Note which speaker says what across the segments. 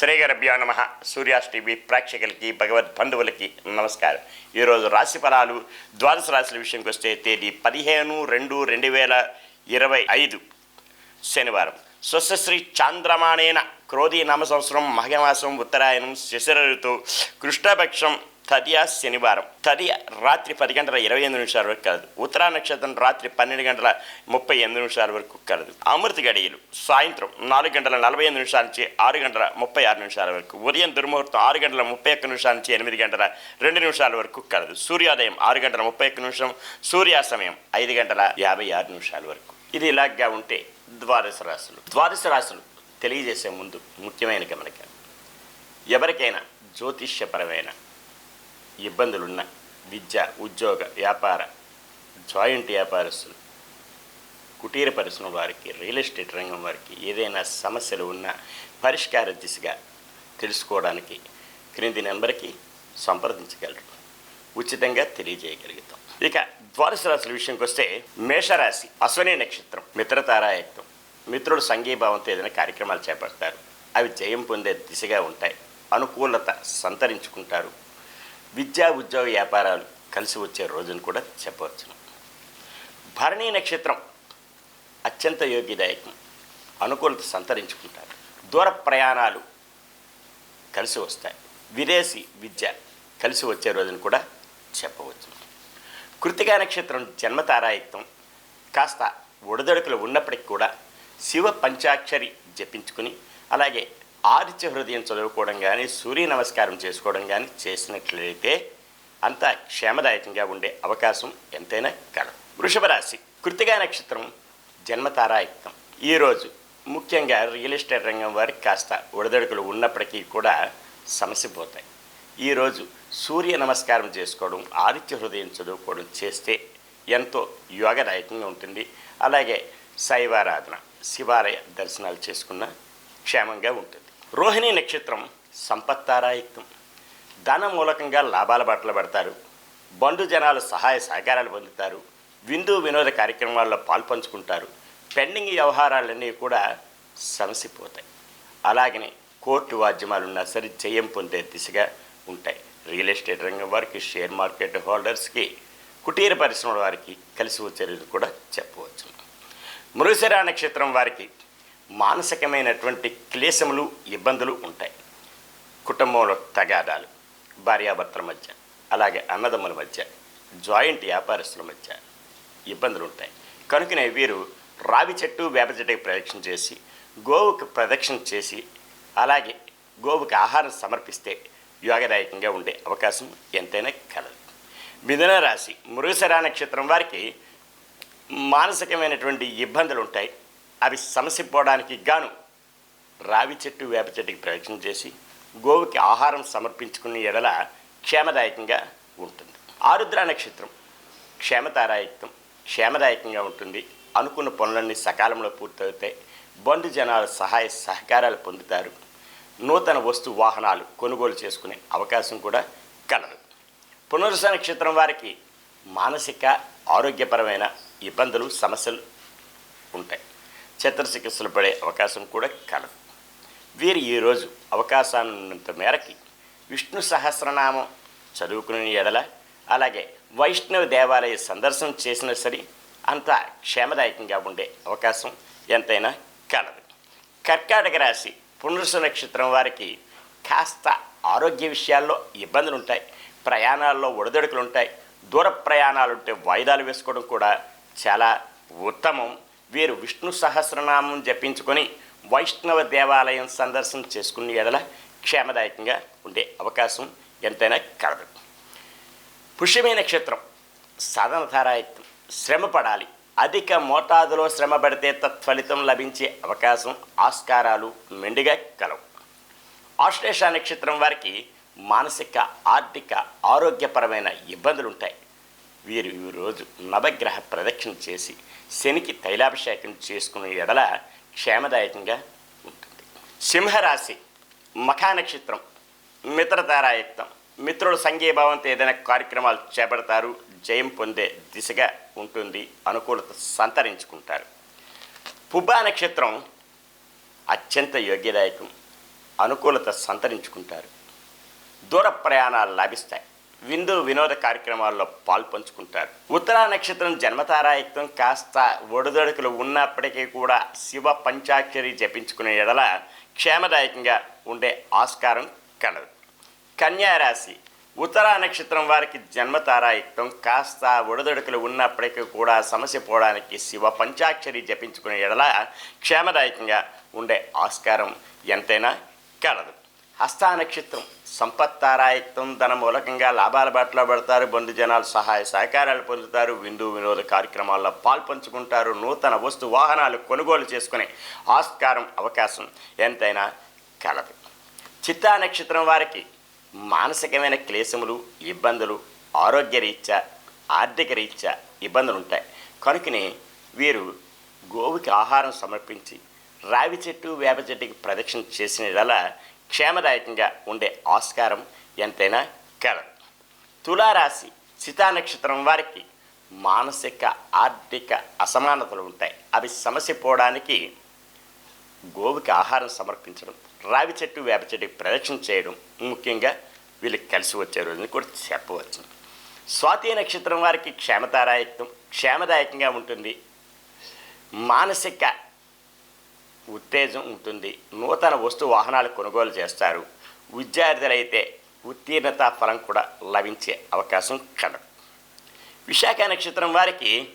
Speaker 1: శ్రీగరభ్యో నమ. సూర్యాస్ టీవీ ప్రేక్షకులకి భగవద్ బంధువులకి నమస్కారం. ఈరోజు రాశి ఫలాలు ద్వాదశ రాశుల విషయంకి వస్తే తేదీ పదిహేను రెండు రెండు వేల ఇరవై ఐదు శనివారం. స్వస్యశ్రీ చాంద్రమాణేన క్రోధీ నామ సంవత్సరం మహమాసం ఉత్తరాయణం శిశిర ఋతు కృష్ణపక్షం తదియా శనివారం. తదియ రాత్రి పది గంటల ఇరవై ఎనిమిది నిమిషాల వరకు కలదు. ఉత్తరా నక్షత్రం రాత్రి పన్నెండు గంటల ముప్పై ఎనిమిది నిమిషాల వరకు కలదు. అమృత గడియలు సాయంత్రం నాలుగు గంటల నలభై ఎనిమిది నిమిషాల నుంచి ఆరు గంటల ముప్పై ఆరు నిమిషాల వరకు ఉదయం దుర్ముహూర్తం ఆరు గంటల ముప్పై ఒక్క నిమిషాల నుంచి ఎనిమిది గంటల రెండు నిమిషాల వరకు కలదు. సూర్యోదయం ఆరు గంటల ముప్పై ఒక్క నిమిషం సూర్యాస్తమయం ఐదు గంటల యాభై ఆరు నిమిషాల వరకు. ఇది ఇలాగా ఉంటే ద్వాదశ రాశులు. ద్వాదశ రాశులు తెలియజేసే ముందు ముఖ్యమైన గమనిక ఎవరికైనా జ్యోతిష్యపరమైన ఇబ్బందులున్న. విద్య ఉద్యోగ వ్యాపార జాయింట్ వ్యాపారస్తులు కుటీర పరిశ్రమ వారికి రియల్ ఎస్టేట్ రంగం వారికి ఏదైనా సమస్యలు ఉన్నా పరిష్కార దిశగా తెలుసుకోవడానికి క్రింది నెంబర్కి సంప్రదించగలరు. ఉచితంగా తెలియజేయగలుగుతాం. ఇక ద్వాదశ రాశుల విషయంకి వస్తే మేషరాశి అశ్వని నక్షత్రం మిత్రతారాయత్వం మిత్రుడు సంఘీభావంతో ఏదైనా కార్యక్రమాలు చేపడతారు. అవి జయం పొందే దిశగా ఉంటాయి. అనుకూలత సంతరించుకుంటారు. విద్యా ఉద్యోగ వ్యాపారాలు కలిసి వచ్చే రోజును కూడా చెప్పవచ్చును. భరణీ నక్షత్రం అత్యంత యోగ్యదాయకం. అనుకూలత సంతరించుకుంటారు. దూర ప్రయాణాలు కలిసి వస్తాయి. విదేశీ విద్య కలిసి వచ్చే రోజును కూడా చెప్పవచ్చు కృతికా నక్షత్రం జన్మతారాయుక్తం కాస్త ఒడిదొడుకులు ఉన్నప్పటికీ కూడా శివ పంచాక్షరి జపించుకుని అలాగే ఆదిత్య హృదయం చదువుకోవడం కానీ సూర్య నమస్కారం చేసుకోవడం కానీ చేసినట్లయితే అంత క్షేమదాయకంగా ఉండే అవకాశం ఎంతైనా కలదు. వృషభ రాశి కృతిగా నక్షత్రం జన్మతారాయుక్తం ఈరోజు ముఖ్యంగా రియల్ ఎస్టేట్ రంగం వారికి కాస్త ఒడిదొడుకులు ఉన్నప్పటికీ కూడా సమస్య పోతాయి. ఈరోజు సూర్య నమస్కారం చేసుకోవడం ఆదిత్య హృదయం చదువుకోవడం చేస్తే ఎంతో యోగదాయకంగా ఉంటుంది. అలాగే శైవారాధన శివాలయ దర్శనాలు చేసుకున్న క్షేమంగా ఉంటుంది. రోహిణి నక్షత్రం సంపత్తారాయుక్తం. ధన మూలకంగా లాభాల బట్టలు పడతారు. బండు జనాలు సహాయ సహకారాలు పొందుతారు. విందు వినోద కార్యక్రమాల్లో పాల్పంచుకుంటారు పెండింగ్ వ్యవహారాలన్నీ కూడా సమసిపోతాయి. అలాగనే కోర్టు వాద్యమాలు ఉన్నా సరే జయం పొందే దిశగా ఉంటాయి. రియల్ ఎస్టేట్ రంగం వారికి షేర్ మార్కెట్ హోల్డర్స్కి కుటీర పరిశ్రమల వారికి కలిసి వచ్చేది కూడా చెప్పవచ్చు. మృగశిరా నక్షత్రం వారికి మానసికమైనటువంటి క్లేశములు ఇబ్బందులు ఉంటాయి. కుటుంబంలో తగాదాలు భార్యాభర్తల మధ్య అలాగే అన్నదమ్ముల మధ్య జాయింట్ వ్యాపారస్తుల మధ్య ఇబ్బందులు ఉంటాయి. కనుకనే వీరు రావి చెట్టు వేప చెట్టుకి ప్రదక్షిణ చేసి గోవుకు ప్రదక్షిణ చేసి అలాగే గోవుకి ఆహారం సమర్పిస్తే యోగదాయకంగా ఉండే అవకాశం ఎంతైనా కలదు. మిథున రాశి మృగశరా నక్షత్రం వారికి మానసికమైనటువంటి ఇబ్బందులు ఉంటాయి. అవి సమసిపోవడానికి గాను రావి చెట్టు వేప చెట్టుకి ప్రయత్నం చేసి గోవుకి ఆహారం సమర్పించుకునే ఎడల క్షేమదాయకంగా ఉంటుంది. ఆరుద్ర నక్షత్రం క్షేమతారాయుక్తం క్షేమదాయకంగా ఉంటుంది. అనుకున్న పనులన్నీ సకాలంలో పూర్తవుతాయి. బంధు జనాల సహాయ సహకారాలు పొందుతారు. నూతన వస్తు వాహనాలు కొనుగోలు చేసుకునే అవకాశం కూడా కలదు. పునరుస నక్షత్రం వారికి మానసిక ఆరోగ్యపరమైన ఇబ్బందులు సమస్యలు ఉంటాయి. చిత్రచికిత్సలు పడే అవకాశం కూడా కలదు. వీరు ఈరోజు అవకాశాన్నంత మేరకి విష్ణు సహస్రనామం చదువుకునే ఎడల అలాగే వైష్ణవ దేవాలయ సందర్శనం చేసినా సరే అంత క్షేమదాయకంగా ఉండే అవకాశం ఎంతైనా కలదు. కర్కాటక రాశి పునరుస నక్షత్రం వారికి కాస్త ఆరోగ్య విషయాల్లో ఇబ్బందులు ఉంటాయి ప్రయాణాల్లో ఒడిదొడుకులు ఉంటాయి దూర ప్రయాణాలు ఉంటే వాయిదాలు వేసుకోవడం కూడా చాలా ఉత్తమం. వీరు విష్ణు సహస్రనామం జపించుకొని వైష్ణవ దేవాలయం సందర్శన చేసుకునే ఎడల క్షేమదాయకంగా ఉండే అవకాశం ఎంతైనా కలదు. పుష్యమే నక్షత్రం సాధనధారాయుక్తం శ్రమ పడాలి. అధిక మోతాదులో శ్రమ పడితే తత్ఫలితం లభించే అవకాశం ఆస్కారాలు మెండుగా కలవు. ఆశ్లేష నక్షత్రం వారికి మానసిక ఆర్థిక ఆరోగ్యపరమైన ఇబ్బందులు ఉంటాయి వీరు ఈ రోజు నవగ్రహ ప్రదక్షిణ చేసి శనికి తైలాభిషేకం చేసుకునే ఎడల క్షేమదాయకంగా ఉంటుంది. సింహరాశి మఖా నక్షత్రం మిత్రతారాయుక్తం మిత్రుల సంఘీభావంతో ఏదైనా కార్యక్రమాలు చేపడతారు జయం పొందే దిశగా ఉంటుంది అనుకూలత సంతరించుకుంటారు. పుబ్బా నక్షత్రం అత్యంత యోగ్యదాయకం అనుకూలత సంతరించుకుంటారు. దూర ప్రయాణాలు లభిస్తాయి. విందు వినోద కార్యక్రమాల్లో పాల్పంచుకుంటారు. ఉత్తరా నక్షత్రం జన్మతారాయుక్తం కాస్త ఒడిదొడుకులు ఉన్నప్పటికీ కూడా శివ పంచాక్షరి జపించుకునే ఎడల క్షేమదాయకంగా ఉండే ఆస్కారం కలదు. కన్యారాశి ఉత్తరా నక్షత్రం వారికి జన్మతారాయుక్తం కాస్త ఒడిదొడుకులు ఉన్నప్పటికీ కూడా సమస్య పోవడానికి శివ పంచాక్షరి జపించుకునే ఎడల క్షేమదాయకంగా ఉండే ఆస్కారం ఎంతైనా కలదు. హస్తా నక్షత్రం. సంపత్తారాయత్వం ధన మూలకంగా లాభాల బాటలో పడతారు బంధు జనాలు సహాయ సహకారాలు పొందుతారు విందు వినోద కార్యక్రమాల్లో పాల్పంచుకుంటారు నూతన వస్తు వాహనాలు కొనుగోలు చేసుకునే ఆస్కారం అవకాశం ఎంతైనా కలదు. చిత్తా నక్షత్రం వారికి మానసికమైన క్లేశములు ఇబ్బందులు ఆరోగ్య రీత్యా ఆర్థిక రీత్యా ఇబ్బందులు ఉంటాయి కనుకనే వీరు గోవుకి ఆహారం సమర్పించి రావి చెట్టు వేప చెట్టుకి ప్రదక్షిణ చేసిన క్షేమదాయకంగా ఉండే ఆస్కారం ఎంతైనా కలదు తులారాశి సితా నక్షత్రం వారికి మానసిక ఆర్థిక అసమానతలు ఉంటాయి. అవి సమస్య పోవడానికి గోవుకి ఆహారం సమర్పించడం రావి చెట్టు వేప చెట్టుకి ప్రదక్షిణ చేయడం ముఖ్యంగా వీళ్ళకి కలిసి వచ్చే రోజుని కూడా చెప్పవచ్చు. స్వాతి నక్షత్రం వారికి క్షేమతారాయకం క్షేమదాయకంగా ఉంటుంది. మానసిక ఉత్తేజం ఉంటుంది. నూతన వస్తు వాహనాలు కొనుగోలు చేస్తారు. విద్యార్థులైతే ఉత్తీర్ణత ఫలం కూడా లభించే అవకాశం కలదు విశాఖ నక్షత్రం వారికి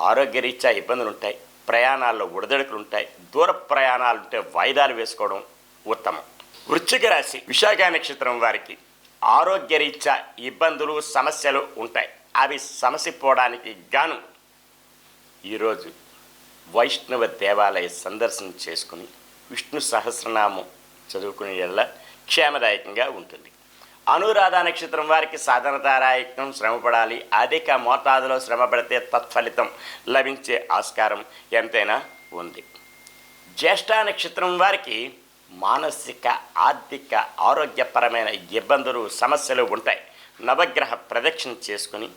Speaker 1: ఆరోగ్యరీత్యా ఇబ్బందులు ఉంటాయి ప్రయాణాల్లో ఉడదడుకులు ఉంటాయి దూర ప్రయాణాలు ఉంటే వాయిదాలు వేసుకోవడం ఉత్తమం. వృశ్చిక రాశి విశాఖ నక్షత్రం వారికి ఆరోగ్యరీత్యా ఇబ్బందులు సమస్యలు ఉంటాయి. అవి సమసిపోవడానికి గాను ఈరోజు వైష్ణవ దేవాలయ సందర్శన చేసుకుని విష్ణు సహస్రనామం చదువుకునే ఎల్ల క్షేమదాయకంగా ఉంటుంది. అనురాధ నక్షత్రం వారికి సాధనతారాయకం శ్రమపడాలి. అధిక మోతాదులో శ్రమ పడితే తత్ఫలితం లభించే ఆస్కారం ఎంతైనా ఉంది. జ్యేష్ఠ నక్షత్రం వారికి మానసిక ఆర్థిక ఆరోగ్యపరమైన ఇబ్బందులు సమస్యలు ఉంటాయి. నవగ్రహ ప్రదక్షిణ చేసుకుని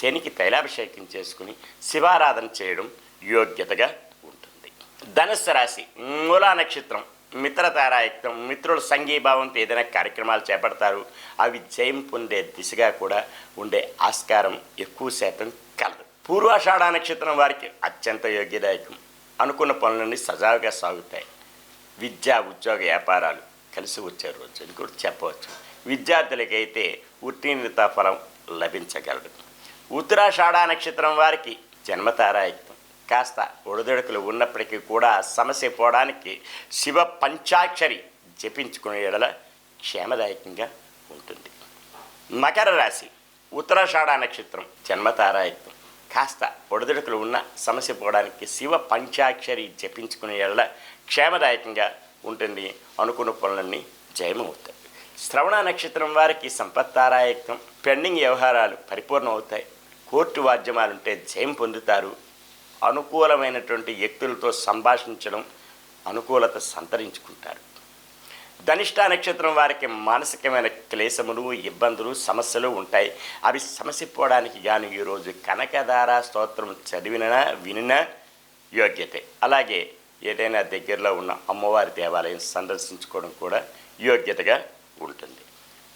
Speaker 1: శనికి తైలాభిషేకం చేసుకుని శివారాధన చేయడం యోగ్యతగా ఉంటుంది. ధనుస్సు రాశి మూలా నక్షత్రం మిత్రతారాయుక్తం మిత్రుల సంఘీభావంతో ఏదైనా కార్యక్రమాలు చేపడతారు. అవి జయం పొందే దిశగా కూడా ఉండే ఆస్కారం ఎక్కువ శాతం కలదు. పూర్వాషాఢ నక్షత్రం వారికి అత్యంత యోగ్యదాయకం. అనుకున్న పనులన్నీ సజావుగా సాగుతాయి. విద్యా ఉద్యోగ వ్యాపారాలు కలిసి వచ్చే రోజు అని కూడా చెప్పవచ్చు. విద్యార్థులకైతే ఉత్తీర్ణత ఫలం లభించగలదు. ఉత్తరాషాఢ నక్షత్రం వారికి జన్మతారాయుక్తం కాస్త ఒడిదొడుకులు ఉన్నప్పటికీ కూడా సమస్య పోవడానికి శివ పంచాక్షరి జపించుకునే ఎడల క్షేమదాయకంగా ఉంటుంది. మకర రాశి ఉత్తరాషాఢ నక్షత్రం జన్మతారాయత్వం. కాస్త ఒడిదొడుకులు ఉన్న సమస్య పోవడానికి శివ పంచాక్షరి జపించుకునే ఎడల క్షేమదాయకంగా ఉంటుంది అనుకున్న పనులన్నీ జయమవుతాయి. శ్రవణ నక్షత్రం వారికి సంపత్తారాయత్వం పెండింగ్ వ్యవహారాలు పరిపూర్ణం అవుతాయి కోర్టు వాద్యమాలుంటే జయం పొందుతారు. అనుకూలమైనటువంటి వ్యక్తులతో సంభాషించడం అనుకూలత సంతరించుకుంటారు. ధనిష్ట నక్షత్రం వారికి మానసికమైన క్లేశములు ఇబ్బందులు సమస్యలు ఉంటాయి. అవి సమస్య పోవడానికి గాను ఈరోజు కనకధార స్తోత్రం చదివిన వినిన యోగ్యతే. అలాగే ఏదైనా దగ్గరలో ఉన్న అమ్మవారి దేవాలయం సందర్శించుకోవడం కూడా యోగ్యతగా ఉంటుంది.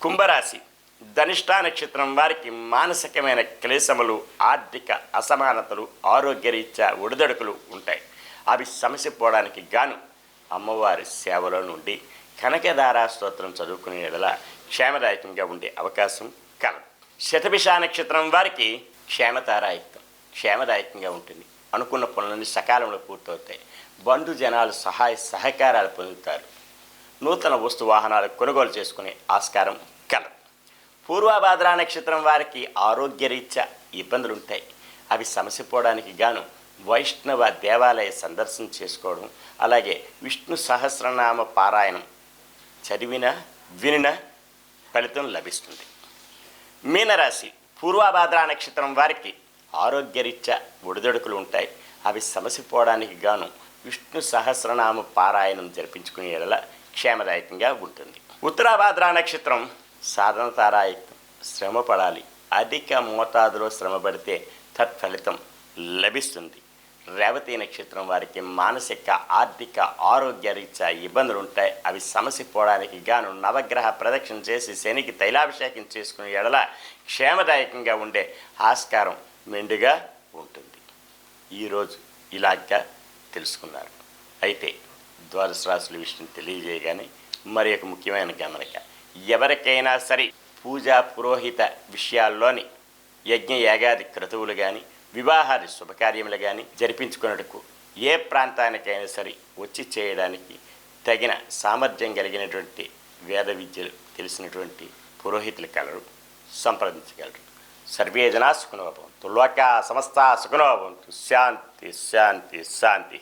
Speaker 1: కుంభరాశి ధనిష్ట నక్షత్రం వారికి మానసికమైన క్లేశములు ఆర్థిక అసమానతలు ఆరోగ్యరీత్యా ఒడిదడుకులు ఉంటాయి. అవి సమస్య పోవడానికి గాను అమ్మవారి సేవలో నుండి కనకదారా స్తోత్రం చదువుకునే ఎడల క్షేమదాయకంగా ఉండే అవకాశం కలదు. శతభిష నక్షత్రం వారికి క్షేమతారాయుక్తం క్షేమదాయకంగా ఉంటుంది. అనుకున్న పనులన్నీ సకాలంలో పూర్తవుతాయి. బంధు జనాలు సహాయ సహకారాలు పొందుతారు. నూతన వస్తు వాహనాలు కొనుగోలు చేసుకునే ఆస్కారం కలదు. పూర్వాభాద్రా నక్షత్రం వారికి ఆరోగ్యరీత్యా ఇబ్బందులు ఉంటాయి అవి సమసిపోవడానికి గాను వైష్ణవ దేవాలయ సందర్శన చేసుకోవడం అలాగే విష్ణు సహస్రనామ పారాయణం చదివిన వినిన ఫలితం లభిస్తుంది. మీనరాశి పూర్వాభాద్రా నక్షత్రం వారికి ఆరోగ్యరీత్యా ఒడిదొడుకులు ఉంటాయి అవి సమసిపోవడానికి గాను విష్ణు సహస్రనామ పారాయణం జరిపించుకునేలా క్షేమదాయకంగా ఉంటుంది. ఉత్తరాభాద్రా నక్షత్రం సాధన తారాయుక్తం శ్రమ పడాలి అధిక మోతాదులో శ్రమ పడితే తత్ఫలితం లభిస్తుంది. రేవతి నక్షత్రం వారికి మానసిక ఆర్థిక ఆరోగ్య రీత్యా ఇబ్బందులు ఉంటాయి. అవి సమస్య పోవడానికి గాను నవగ్రహ ప్రదక్షిణ చేసి శనికి తైలాభిషేకం చేసుకునే ఎడల క్షేమదాయకంగా ఉండే ఆస్కారం మెండుగా ఉంటుంది. ఈరోజు ఇలాగా తెలుసుకున్నారు. అయితే ద్వాదశ రాశుల విషయం తెలియజేయగానే మరి ఒక ముఖ్యమైన గమనిక. ఎవరికైనా సరే పూజా పురోహిత విషయాల్లోని యజ్ఞ యాగాది క్రతువులు కానీ వివాహాది శుభకార్యములు కానీ జరిపించుకున్నట్టుకు ఏ ప్రాంతానికైనా సరే వచ్చి చేయడానికి తగిన సామర్థ్యం కలిగినటువంటి వేద విద్యలు తెలిసినటువంటి పురోహితులు కలరు సంప్రదించగలరు. సర్వే జనా సుఖనోభవంతు లోక సమస్త సుఖనోభవంతు శాంతి శాంతి శాంతి.